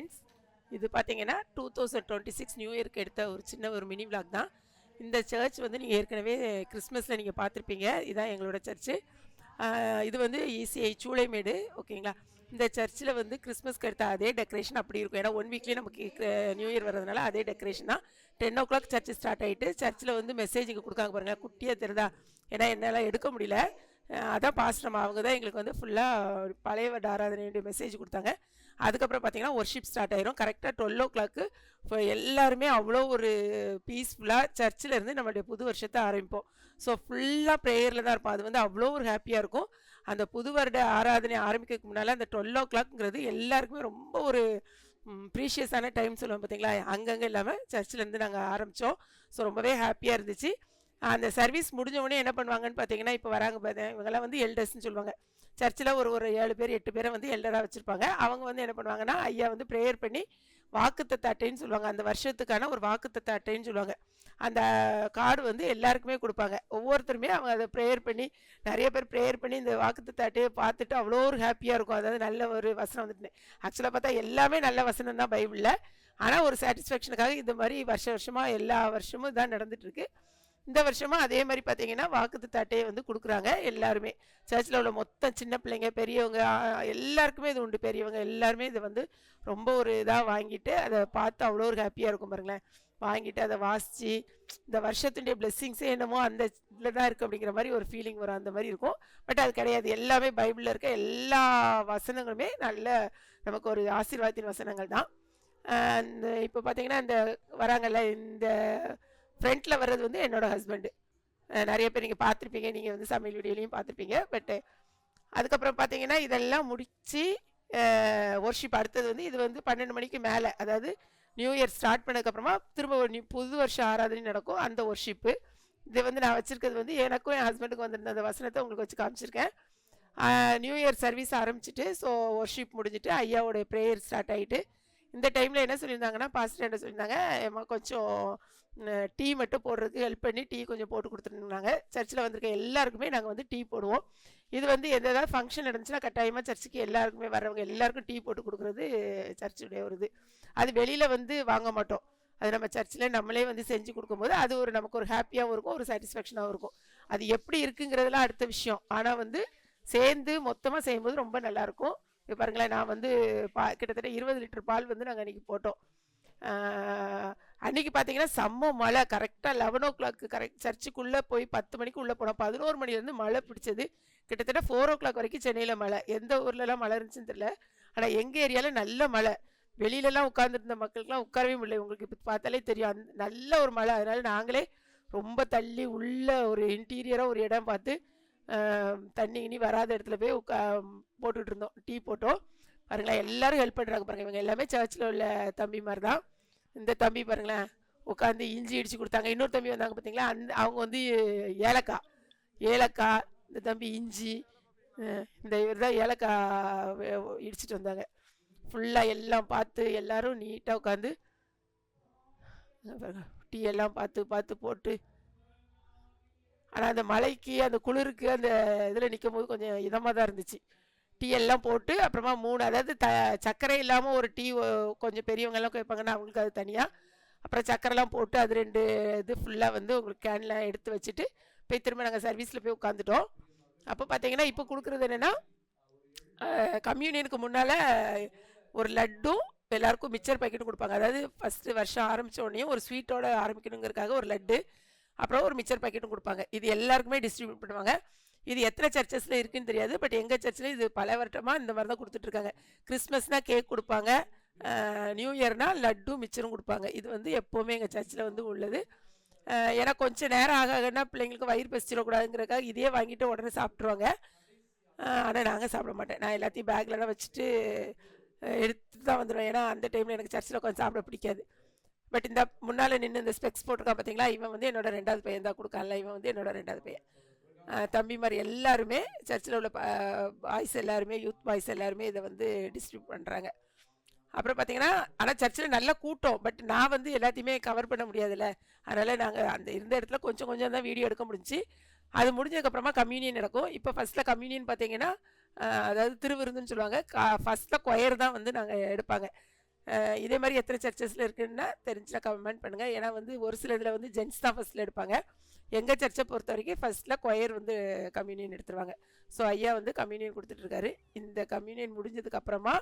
Friends இது பார்த்தீங்கன்னா two thousand twenty six new இயர்க்கு எடுத்த ஒரு சின்ன ஒரு மினி விளாக் தான். இந்த சர்ச் வந்து நீங்கள் ஏற்கனவே கிறிஸ்மஸில் நீங்கள் பார்த்துருப்பீங்க இதுதான் எங்களோட சர்ச்சு இது வந்து இசிஐ சூளைமேடு ஓகேங்களா? இந்த சர்ச்சில் வந்து கிறிஸ்மஸ்க்கு எடுத்த அதே டெக்கரேஷன் அப்படி இருக்கும். ஏன்னா ஒன் வீக்லேயே நமக்கு நியூ இயர் வர்றதுனால அதே டெக்கரேஷன் தான். Ten o'clock church start ஆகிட்டு சர்ச்சில் வந்து மெசேஜ் இங்கே கொடுக்காங்க பாருங்கள் குட்டியாக தெரிதா ஏன்னா என்னால் எடுக்க முடியல. அதான் பாஸ்டம் அவங்க தான் எங்களுக்கு வந்து ஃபுல்லாக பழைய வருட ஆராதனையுடைய மெசேஜ் கொடுத்தாங்க. அதுக்கப்புறம் பார்த்தீங்கன்னா ஒர்ஷிப் ஸ்டார்ட் ஆயிரும். கரெக்டாக டுவெல் ஓ கிளாக்கு இப்போ எல்லாருமே அவ்வளோ ஒரு பீஸ்ஃபுல்லாக சர்ச்சில் இருந்து நம்மளுடைய புது வருஷத்தை ஆரம்பிப்போம். ஸோ ஃபுல்லாக ப்ரேயரில் தான் இருப்போம். அது வந்து அவ்வளோ ஒரு ஹாப்பியாக இருக்கும். அந்த புது வருட ஆராதனை ஆரம்பிக்கிறதுக்கு முன்னால் அந்த டுவெல் ஓ கிளாக்ங்கிறது எல்லாருக்குமே ரொம்ப ஒரு ப்ரீஷியஸான டைம் சொல்லுவோம் பார்த்தீங்களா அங்கங்கே இல்லாமல் சர்ச்சிலேருந்து நாங்கள் ஆரம்பித்தோம் ஸோ ரொம்பவே ஹாப்பியாக இருந்துச்சு. அந்த சர்வீஸ் முடிஞ்ச உடனே என்ன பண்ணுவாங்கன்னு பார்த்தீங்கன்னா இப்போ வராங்க பார்த்தேன் இவங்கெல்லாம் வந்து எல்டர்ஸ்ன்னு சொல்லுவாங்க. சர்ச்சில் ஒரு ஒரு ஏழு பேர் எட்டு பேரை வந்து எல்டராக வச்சுருப்பாங்க. அவங்க வந்து என்ன பண்ணுவாங்கன்னா ஐயா வந்து ப்ரேயர் பண்ணி வாக்குத்தத்த அட்டைன்னு சொல்லுவாங்க. அந்த வருஷத்துக்கான ஒரு வாக்குத்தத்த அட்டைன்னு சொல்லுவாங்க. அந்த கார்டு வந்து எல்லாருக்குமே கொடுப்பாங்க. ஒவ்வொருத்தருமே அவங்க அதை ப்ரேயர் பண்ணி நிறைய பேர் ப்ரேயர் பண்ணி இந்த வாக்குத்தத்த அட்டையை பார்த்துட்டு அவ்வளோ ஒரு ஹாப்பியாக இருக்கும். அதாவது நல்ல ஒரு வசனம் வந்துட்டு. ஆக்சுவலாக பார்த்தா எல்லாமே நல்ல வசனம் தான் பைபிளில். ஆனால் ஒரு சாட்டிஸ்ஃபேக்ஷனுக்காக இந்த மாதிரி வருஷ வருஷமாக எல்லா வருஷமும் இதான் நடந்துட்டுருக்கு இந்த வருஷமும் அதே மாதிரி பார்த்தீங்கன்னா வாக்குத்து அட்டையை வந்து கொடுக்குறாங்க எல்லாருமே. சர்ச்சில் உள்ள மொத்தம் சின்ன பிள்ளைங்க பெரியவங்க எல்லாருக்குமே இது உண்டு. பெரியவங்க எல்லாருமே இதை வந்து ரொம்ப ஒரு இதாக வாங்கிட்டு அதை பார்த்து அவ்வளோ ஒரு ஹாப்பியாக இருக்கும் பாருங்களேன். வாங்கிட்டு அதை வாசித்து இந்த வருஷத்துடைய பிளெஸ்ஸிங்ஸே என்னமோ அந்த இதில் தான் இருக்குது அப்படிங்கிற மாதிரி ஒரு ஃபீலிங் வரும். அந்த மாதிரி இருக்கும். பட் அது கிடையாது. எல்லாமே பைபிளில் இருக்க எல்லா வசனங்களுமே நல்ல நமக்கு ஒரு ஆசீர்வாதத்தின் வசனங்கள் தான். இந்த இப்போ பார்த்தீங்கன்னா இந்த வராங்கல்ல இந்த ஃப்ரண்ட்டில் வர்றது வந்து என்னோட ஹஸ்பண்டு நிறைய பேர் நீங்கள் பார்த்துருப்பீங்க. நீங்கள் வந்து சமையல் வீடியோலையும் பார்த்துருப்பீங்க. பட்டு அதுக்கப்புறம் பார்த்தீங்கன்னா இதெல்லாம் முடித்து ஒர்ஷிப் அடுத்தது வந்து இது வந்து பன்னெண்டு மணிக்கு மேலே. அதாவது நியூ இயர் ஸ்டார்ட் பண்ணதுக்கப்புறமா திரும்ப ஒரு நியூ புது வருஷம் ஆராதனை நடக்கும் அந்த ஒர்ஷிப்பு இது வந்து நான் வச்சுருக்கிறது வந்து எனக்கும் என் ஹஸ்பண்டுக்கு வந்திருந்த அந்த வசனத்தை உங்களுக்கு வச்சு காமிச்சிருக்கேன். நியூ இயர் சர்வீஸ் ஆரம்பிச்சிட்டு ஸோ ஒர்ஷிப் முடிஞ்சிட்டு ஐயாவோடைய ப்ரேயர் ஸ்டார்ட் ஆகிட்டு இந்த டைமில் என்ன சொல்லியிருந்தாங்கன்னா பாஸ்டர் என்ன சொல்லியிருந்தாங்க ஏமா கொஞ்சம் டீ மட்டும் போடுறதுக்கு ஹெல்ப் பண்ணி டீ கொஞ்சம் போட்டு கொடுத்துருந்தாங்க. சர்ச்சில் வந்திருக்க எல்லாருக்குமே நாங்கள் வந்து டீ போடுவோம். இது வந்து எந்த ஏதாவது ஃபங்க்ஷன் நடந்துச்சுன்னா கட்டாயமாக சர்ச்சுக்கு எல்லாருக்குமே வர்றவங்க எல்லாருக்கும் டீ போட்டு கொடுக்குறது சர்ச்சுடைய ஒரு இது. அது வெளியில் வந்து வாங்க மாட்டோம். அது நம்ம சர்ச்சில் நம்மளே வந்து செஞ்சு கொடுக்கும்போது அது ஒரு நமக்கு ஒரு ஹாப்பியாகவும் இருக்கும் ஒரு சாட்டிஸ்ஃபேக்ஷனாகவும் இருக்கும். அது எப்படி இருக்குங்கிறதுலாம் அடுத்த விஷயம். ஆனால் வந்து சேர்ந்து மொத்தமாக செய்யும்போது ரொம்ப நல்லாயிருக்கும் இப்போ பாருங்களேன் நான் வந்து பா கிட்டத்தட்ட இருபது லிட்டர் பால் வந்து நாங்கள் அன்றைக்கி போட்டோம். அன்றைக்கி அன்னைக்கு பார்த்தீங்கன்னா செம்ம மழை. கரெக்டாக லெவன் ஓ கிளாக்கு கரெக்ட் சர்ச்சுக்குள்ளே போய் பத்து மணிக்கு உள்ளே போனோம். பதினோரு மணிலேருந்து மழை பிடிச்சது. கிட்டத்தட்ட ஃபோர் ஓ கிளாக் வரைக்கும் சென்னையில் மழை. எந்த ஊர்லலாம் மழை இருந்துச்சுன்னு தெரியல. ஆனால் எங்கள் ஏரியாவில் நல்ல மழை. வெளியிலலாம் உட்காந்துருந்த மக்களுக்குலாம் உட்காரவே முடியல. உங்களுக்கு இப்போ பார்த்தாலே தெரியும். நல்ல ஒரு மழை. அதனால் நாங்களே ரொம்ப தள்ளி உள்ள ஒரு இன்டீரியராக ஒரு இடம் பார்த்து தண்ணி இனி வராத இடத்துல போய் உட்கா போட்டுட்டு இருந்தோம். டீ போட்டோம். பாருங்களேன் எல்லாரும் ஹெல்ப் பண்ணுறாங்க பாருங்கள் இவங்க எல்லாமே சர்ச்சில் உள்ள தம்பி மாதிரி தான் இந்த தம்பி பாருங்களேன் உட்காந்து இஞ்சி இடிச்சு கொடுத்தாங்க. இன்னொரு தம்பி வந்தாங்க பார்த்தீங்களா அந்த அவங்க வந்து ஏலக்காய். ஏலக்காய் இந்த தம்பி இஞ்சி இந்த இவர் தான் ஏலக்காய் இடிச்சிட்டு வந்தாங்க. ஃபுல்லாக எல்லாம் பார்த்து எல்லோரும் நீட்டாக உட்காந்து டீ எல்லாம் பார்த்து பார்த்து போட்டு ஆனால் அந்த மலைக்கு அந்த குளிருக்கு அந்த இதில் நிற்கும் போது கொஞ்சம் இதமாக தான் இருந்துச்சு. டீ எல்லாம் போட்டு அப்புறமா மூணு அதாவது த சர்க்கரை இல்லாமல் ஒரு டீ கொஞ்சம் பெரியவங்கெல்லாம் கேட்பாங்கன்னா அவங்களுக்கு அது தனியாக அப்புறம் சர்க்கரைலாம் போட்டு அது ரெண்டு இது ஃபுல்லாக வந்து உங்களுக்கு கேனில் எடுத்து வச்சுட்டு போய் திரும்ப நாங்கள் சர்வீஸில் போய் உட்காந்துட்டோம் அப்போ பார்த்தீங்கன்னா இப்போ கொடுக்குறது என்னென்னா கம்யூனியனுக்கு முன்னால் ஒரு லட்டும் எல்லாருக்கும் மிச்சர் பாக்கெட்டும் கொடுப்பாங்க. அதாவது ஃபஸ்ட்டு வருஷம் ஆரம்பிச்ச உடனே ஒரு ஸ்வீட்டோட ஆரம்பிக்கணுங்கிறதுக்காக ஒரு லட்டு. அப்புறம் ஒரு மிச்சர் பாக்கெட்டும் கொடுப்பாங்க. இது எல்லாருக்குமே டிஸ்ட்ரிபியூட் பண்ணுவாங்க. இது எத்தனை சர்ச்சஸில் இருக்குன்னு தெரியாது. பட் எங்கள் சர்ச்சில் இது பல வருடமாக இந்த மாதிரி தான் கொடுத்துட்ருக்காங்க. கிறிஸ்மஸ்னால் கேக் கொடுப்பாங்க. நியூ இயர்னால் லட்டு மிச்சரும் கொடுப்பாங்க. இது வந்து எப்போவுமே எங்கள் சர்ச்சில் வந்து உள்ளது. ஏன்னா கொஞ்சம் நேரம் ஆக ஆகனா பிள்ளைங்களுக்கு வயிறு பசிச்சிடக்கூடாதுங்கிறக்காக இதே வாங்கிட்டு உடனே சாப்பிட்ருவாங்க ஆனால் நாங்கள் சாப்பிட மாட்டேன். நான் எல்லாத்தையும் பேக்கில் வச்சுட்டு எடுத்து தான் வந்துடுவேன் ஏன்னா அந்த டைமில் எனக்கு சர்ச்சில் உட்காந்து சாப்பிட பிடிக்காது. பட் இந்த முன்னால் நின்று இந்த ஸ்பெக்ஸ் போட்டிருக்கான் பார்த்தீங்களா இவன் வந்து என்னோட ரெண்டாவது பையன் தான் கொடுக்கான்ல இவன் வந்து என்னோட ரெண்டாவது பையன். தம்பி மாதிரி எல்லாருமே சர்ச்சில் உள்ள பாய்ஸ் எல்லாருமே யூத் பாய்ஸ் எல்லாருமே இதை வந்து டிஸ்ட்ரிபியூட் பண்ணுறாங்க அப்புறம் பார்த்தீங்கன்னா ஆனால் சர்ச்சில் நல்ல கூட்டம் பட் நான் வந்து எல்லாத்தையுமே கவர் பண்ண முடியாதுல்ல. அதனால் நாங்கள் அந்த இருந்த இடத்துல கொஞ்சம் கொஞ்சம் தான் வீடியோ எடுக்க முடிஞ்சு அது முடிஞ்சதுக்கப்புறமா கம்யூனியன் நடக்கும். இப்போ ஃபஸ்ட்டில் கம்யூனியன் பார்த்தீங்கன்னா அதாவது திருவிருந்துன்னு சொல்லுவாங்க. கா ஃபஸ்ட்டில் கொயர் தான் வந்து நாங்கள் எடுப்பாங்க. இதே மாதிரி எத்தனை சர்ச்சஸில் இருக்குன்னா தெரிஞ்சுனா கமெண்ட் பண்ணுங்கள் ஏன்னா வந்து ஒரு சில இதில் வந்து ஜென்ஸ் தான் ஃபஸ்ட்டில் எடுப்பாங்க. எங்கள் சர்ச்சை பொறுத்த வரைக்கும் ஃபஸ்ட்டில் கொயர் வந்து கம்யூனியன் எடுத்துருவாங்க. ஸோ ஐயா வந்து கம்யூனியன் கொடுத்துட்ருக்காரு இந்த கம்யூனியன் முடிஞ்சதுக்கப்புறமா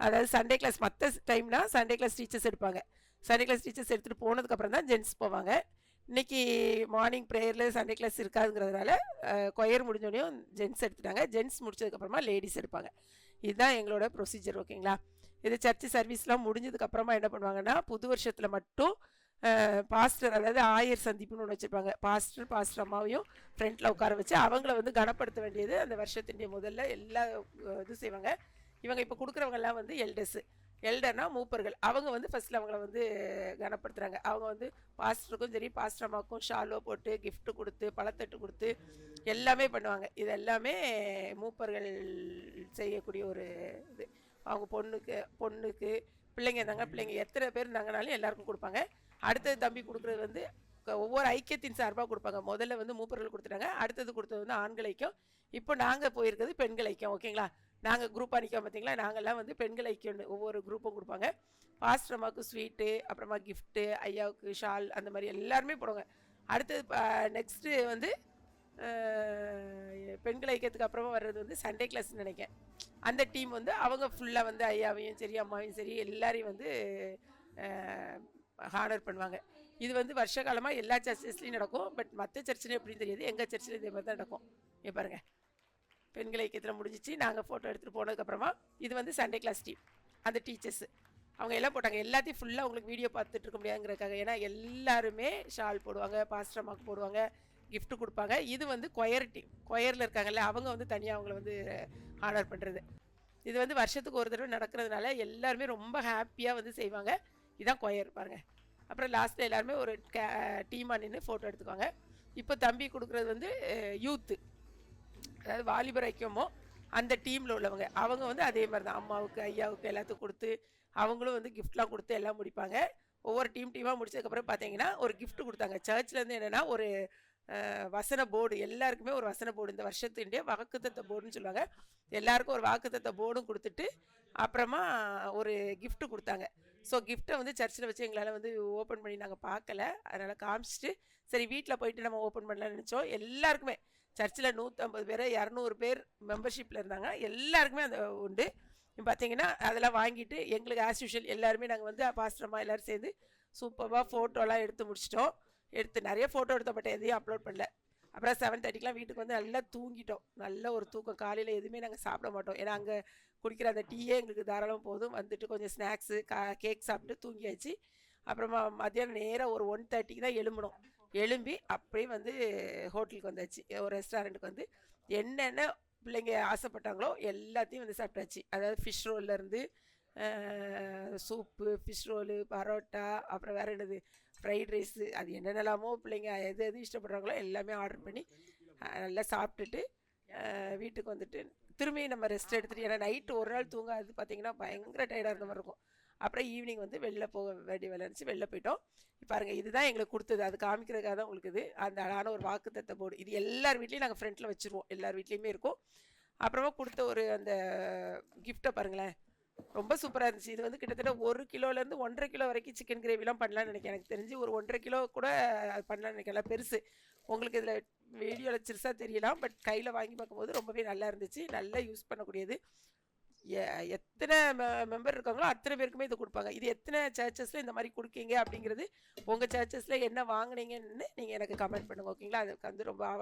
அதாவது சண்டே கிளாஸ் மற்ற டைம்னா சண்டே கிளாஸ் டீச்சர்ஸ் எடுப்பாங்க. சண்டே கிளாஸ் டீச்சர்ஸ் எடுத்துகிட்டு போனதுக்கப்புறம் தான் ஜென்ஸ் போவாங்க. இன்னைக்கு மார்னிங் ப்ரேயரில் சண்டே கிளாஸ் இருக்காதுங்கிறதுனால கொயர் முடிஞ்சோடனையும் ஜென்ஸ் எடுத்துட்டாங்க. ஜென்ஸ் முடிச்சதுக்கப்புறமா லேடிஸ் எடுப்பாங்க. இதுதான் எங்களோட ப்ரொசீஜர் ஓகேங்களா இது சர்ச்சு சர்வீஸ்லாம் முடிஞ்சதுக்கப்புறமா என்ன பண்ணுவாங்கன்னா புது வருஷத்தில் மட்டும் பாஸ்டர் அதாவது ஆயர் சந்திப்புன்னு ஒன்று வச்சுருப்பாங்க. பாஸ்டர் பாஸ்டர் அம்மாவையும் ஃப்ரண்ட்டில் உட்கார வச்சு அவங்கள வந்து கனப்படுத்த வேண்டியது அந்த வருஷத்தினுடைய முதல்ல எல்லா இது செய்வாங்க. இவங்க இப்போ கொடுக்குறவங்கெல்லாம் வந்து எல்டர்ஸு எல்டர்னா மூப்பர்கள். அவங்க வந்து ஃபஸ்ட்டில் அவங்கள வந்து கனப்படுத்துகிறாங்க அவங்க வந்து பாஸ்டருக்கும் சரி பாஸ்டர் அம்மாவுக்கும் ஷாலோ போட்டு கிஃப்ட்டு கொடுத்து பழத்தட்டு கொடுத்து எல்லாமே பண்ணுவாங்க. இது எல்லாமே மூப்பர்கள் செய்யக்கூடிய ஒரு இது. அவங்க பொண்ணுக்கு பொண்ணுக்கு பிள்ளைங்க இருந்தாங்க பிள்ளைங்க எத்தனை பேர் இருந்தாங்கனாலும் எல்லாருக்கும் கொடுப்பாங்க. அடுத்தது தம்பி கொடுக்குறது வந்து ஒவ்வொரு ஐக்கியத்தின் சார்பாக கொடுப்பாங்க. முதல்ல வந்து மூப்பர்கள் கொடுத்துட்டாங்க அடுத்தது கொடுத்தது வந்து ஆண்கள் ஐக்கியம். இப்போ நாங்கள் போயிருக்கிறது பெண்கள் ஐக்கியம் ஓகேங்களா நாங்கள் குரூப்பாக நிற்க பார்த்தீங்களா நாங்கள்லாம் வந்து பெண்கள் ஐக்கியம்னு ஒவ்வொரு குரூப்பும் கொடுப்பாங்க. பாஸ்டர் அம்மாவுக்கு ஸ்வீட்டு அப்புறமா கிஃப்ட்டு ஐயாவுக்கு ஷால் அந்த மாதிரி எல்லாருமே போடுவாங்க. அடுத்தது நெக்ஸ்ட்டு வந்து பெண்கள் ஐக்கியத்துக்கு அப்புறமா வர்றது வந்து சண்டே கிளாஸ்ன்னு நினைக்கிறேன். அந்த டீம் வந்து அவங்க ஃபுல்லாக வந்து ஐயாவையும் சரி அம்மாவையும் சரி எல்லாரையும் வந்து ஹானர் பண்ணுவாங்க. இது வந்து வருஷ காலமாக எல்லா சர்ச்சஸ்லையும் நடக்கும். பட் மற்ற சர்ச்சிலையும் எப்படின்னு தெரியாது. எங்கள் சர்ச்சில் இதே மாதிரி தான் நடக்கும். இங்கே பாருங்கள் பெண்கள் ஐக்கியத்தில் முடிஞ்சிச்சு. நாங்கள் ஃபோட்டோ எடுத்துகிட்டு போனதுக்கப்புறமா இது வந்து சண்டே கிளாஸ் டீம் அந்த டீச்சர்ஸு அவங்க எல்லாம் போட்டாங்க. எல்லாத்தையும் ஃபுல்லாக உங்களுக்கு வீடியோ பார்த்துட்டு இருக்க முடியாதுங்கிறக்காக ஏன்னா எல்லாருமே ஷால் போடுவாங்க பாஸ்டர் போடுவாங்க. கிஃப்ட் கொடுப்பாங்க. இது வந்து கொயர் டீம் கொயரில் இருக்காங்கல்ல அவங்க வந்து தனியாக அவங்கள வந்து ஆர்டர் பண்ணுறது இது வந்து வருஷத்துக்கு ஒரு தடவை நடக்கிறதுனால எல்லாருமே ரொம்ப ஹாப்பியாக வந்து செய்வாங்க. இதான் கொயர் பாருங்கள் அப்புறம் லாஸ்ட்டில் எல்லாருமே ஒரு டீமாக நின்று ஃபோட்டோ எடுத்துக்குவாங்க. இப்போ தம்பி கொடுக்குறது வந்து யூத்து அதாவது வாலிபர் ஐக்கியமோ அந்த டீமில் உள்ளவங்க. அவங்க வந்து அதே மாதிரி தான் அம்மாவுக்கு ஐயாவுக்கு எல்லாத்துக்கும் கொடுத்து அவங்களும் வந்து கிஃப்ட்லாம் கொடுத்து எல்லாம் முடிப்பாங்க. ஒவ்வொரு டீம் டீமாக முடிச்சதுக்கப்புறம் பார்த்தீங்கன்னா ஒரு கிஃப்ட் கொடுத்தாங்க. சர்ச்லேருந்து என்னென்னா ஒரு வசன போர்டு. எல்லாருக்குமே ஒரு வசன போர்டு. இந்த வருஷத்துடைய வாக்குத்தத்த போர்டுன்னு சொல்லுவாங்க. எல்லாருக்கும் ஒரு வாக்குத்தத்த போர்டும் கொடுத்துட்டு அப்புறமா ஒரு கிஃப்ட் கொடுத்தாங்க. ஸோ கிஃப்ட்டை வந்து சர்ச்சில் வச்சு எங்களால் வந்து ஓப்பன் பண்ணி நாங்கள் பார்க்கல. அதனால் காமிச்சிட்டு சரி வீட்டில் போயிட்டு நம்ம ஓப்பன் பண்ணலாம்னு நினச்சோம். எல்லாருக்குமே. சர்ச்சில் நூற்றம்பது பேர் இரநூறு பேர் மெம்பர்ஷிப்பில் இருந்தாங்க. எல்லாருக்குமே அந்த உண்டு. பார்த்தீங்கன்னா அதெல்லாம் வாங்கிட்டு எங்களுக்கு ஆஸ் யூஷுவல் எல்லாருமே நாங்கள் வந்து பாஸ்டரமாக எல்லோரும் சேர்ந்து சூப்பராக ஃபோட்டோலாம் எடுத்து முடிச்சிட்டோம். எடுத்து நிறைய ஃபோட்டோ எடுத்தப்பட்டேன் பட் எதையும் அப்லோட் பண்ணல. அப்புறம் செவன் தேர்ட்டிக்கெலாம் வீட்டுக்கு வந்து நல்லா தூங்கிட்டோம். நல்ல ஒரு தூக்கம். காலையில் எதுவுமே நாங்கள் சாப்பிட மாட்டோம். ஏன்னா அங்கே குடிக்கிற அந்த டீயே எங்களுக்கு தாராளம் போதும். வந்துட்டு கொஞ்சம் ஸ்நாக்ஸு கா கேக் சாப்பிட்டு தூங்கியாச்சு. அப்புறமா மத்தியானம் நேராக ஒரு ஒன் தேர்ட்டிக்கு தான் எழும்பணும் எழும்பி அப்படியே வந்து ஹோட்டலுக்கு வந்தாச்சு. ஒரு ரெஸ்டாரண்ட்டுக்கு வந்து. என்னென்ன பிள்ளைங்க ஆசைப்பட்டாங்களோ எல்லாத்தையும் வந்து சாப்பிட்டாச்சு. அதாவது ஃபிஷ் ரோல்லேருந்து சூப்பு ஃபிஷ் ரோலு பரோட்டா அப்புறம் வேறு என்னது? ஃப்ரைட் ரைஸு அது என்னென்னலாமோ பிள்ளைங்க எது எது இஷ்டப்படுறாங்களோ எல்லாமே ஆர்டர் பண்ணி நல்லா சாப்பிட்டுட்டு வீட்டுக்கு வந்துட்டு திரும்பி நம்ம ரெஸ்ட் எடுத்துட்டு ஏன்னா நைட்டு ஒரு நாள் தூங்காது பார்த்தீங்கன்னா பயங்கர டயர்டாக இருந்த மாதிரி இருக்கும். அப்புறம் ஈவினிங் வந்து வெளில போக வேண்டிய வேலை இருந்துச்சு வெளில போயிட்டோம். இப்போ இதுதான் எங்களுக்கு கொடுத்தது. அது காமிக்கிறதுக்காக தான் உங்களுக்கு இது. அந்த அழகான ஒரு வாக்குத்தத்த போர்டு இது எல்லார் வீட்லேயும் நாங்கள் ஃப்ரண்ட்டில் வச்சுருவோம். எல்லார் வீட்லேயுமே இருக்கும். அப்புறமா கொடுத்த ஒரு அந்த கிஃப்ட்டை பாருங்களேன். ரொம்ப சூப்பராக இருந்துச்சு. இது வந்து கிட்டத்தட்ட ஒரு கிலோலேருந்து ஒன்றரை கிலோ வரைக்கும் சிக்கன் கிரேவிலாம் பண்ணலாம்னு நினைக்கிறேன். எனக்கு தெரிஞ்சு ஒரு ஒன்றரை கிலோ கூட அது பண்ணலான்னு நினைக்கிறேன். பெருசு. உங்களுக்கு இதில் வீடியோவில் சிறுசாக தெரியலாம். பட் கையில் வாங்கி பார்க்கும்போது ரொம்பவே நல்லா இருந்துச்சு. நல்லா யூஸ் பண்ணக்கூடியது. எத்தனை மெம்பர் இருக்காங்களோ அத்தனை பேருக்குமே இது கொடுப்பாங்க. இது எத்தனை சர்ச்சஸில் இந்த மாதிரி கொடுக்கீங்க அப்படிங்கிறது உங்கள் சர்ச்சஸில் என்ன வாங்குனீங்கன்னு நீங்கள் எனக்கு கமெண்ட் பண்ணுங்க ஓகேங்களா அதுக்கு வந்து ரொம்ப